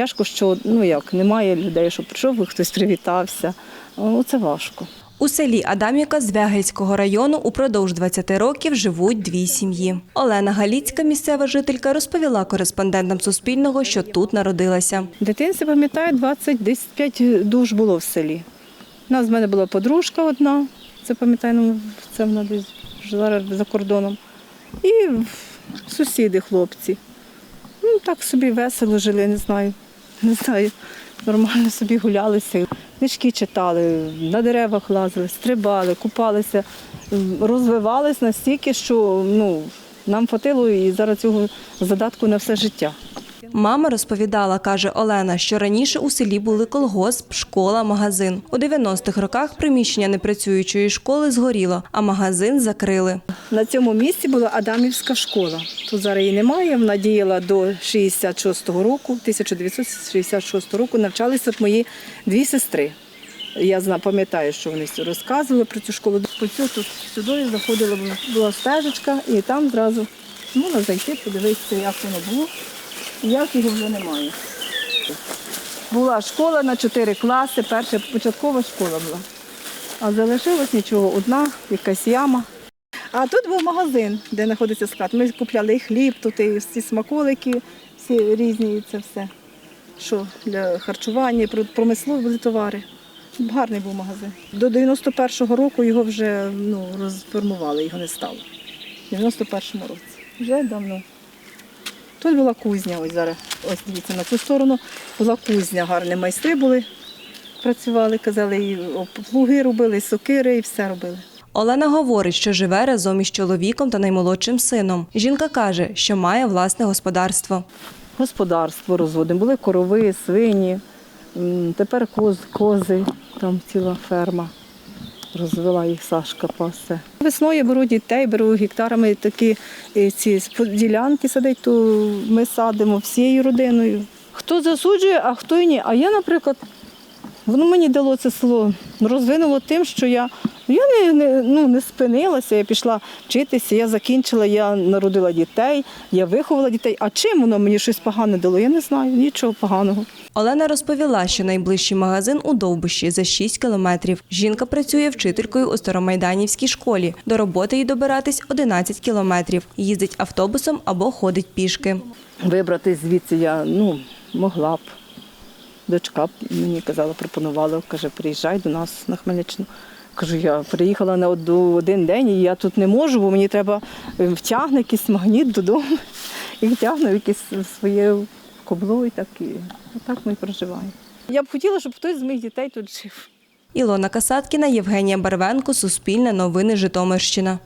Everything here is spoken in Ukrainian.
тяжко, що ну як немає людей, щоб прийшов, хтось привітався. Ну, це важко. У селі Адамівка Звягельського району упродовж 20 років живуть дві сім'ї. Олена Галіцька, місцева жителька, розповіла кореспондентам Суспільного, що тут народилася. В дитинстві пам'ятаю, 20-25 душ було в селі. У нас в мене була подружка одна, це пам'ятаю, ну, це вона десь жила за кордоном. І сусіди, хлопці. Ну, так собі весело жили, не знаю. Не знаю. Нормально собі гулялися. Книжки читали, на деревах лазили, стрибали, купалися, розвивались настільки, що ну, нам хватило і зараз цього задатку на все життя. Мама розповідала, каже Олена, що раніше у селі були колгосп, школа, магазин. У 90-х роках приміщення непрацюючої школи згоріло, а магазин закрили. На цьому місці була Адамівська школа. Тут зараз її немає. Вона діяла до 66-го року, 1966 року навчалися мої дві сестри. Я пам'ятаю, що вони розказували про цю школу. По цю сюди заходила була- стежечка, і там зразу можна зайти, подивитися, як воно було, як його вже немає. Була школа на чотири класи, перша початкова школа була. А залишилось нічого, одна якась яма. А тут був магазин, де знаходиться склад. Ми купляли і хліб, тут і всі смаколики, всі різні, це все. Що для харчування, про- промислові були товари. Гарний був магазин. До 91-го року його вже ну, розформували, його не стало. В 91-му році. Вже давно. Тут була кузня, ось зараз, ось дивіться, на цю сторону була кузня, гарні майстри були, працювали, казали, і плуги робили, і сокири, і все робили. Олена говорить, що живе разом із чоловіком та наймолодшим сином. Жінка каже, що має власне господарство. господарство розводимо. Були корови, свині, тепер коз, кози, там ціла ферма. Розвела їх Сашка пасе. Весною беру дітей, беру гектарами такі е, ці ділянки садить, то ми садимо всією родиною. Хто засуджує, а хто й ні. А я, наприклад, воно мені дало це село, розвинуло тим, що я, я не, не, ну, не спинилася, я пішла вчитися, я закінчила, я народила дітей, я виховала дітей. А чим воно мені щось погане дало? Я не знаю, нічого поганого. Олена розповіла, що найближчий магазин у Довбищі за 6 кілометрів. Жінка працює вчителькою у Старомайданівській школі. До роботи їй добиратись 11 кілометрів. Їздить автобусом або ходить пішки. Вибрати звідси я ну, могла б. Дочка мені казала, пропонувала, каже, приїжджай до нас на Хмельниччину. Кажу, я приїхала на од- один день і я тут не можу, бо мені треба е, втягне якийсь магніт додому і втягну якесь своє кобло і так. І так ми проживаємо. Я б хотіла, щоб хтось з моїх дітей тут жив. Ілона Касаткіна, Євгенія Барвенко, Суспільне новини Житомирщина.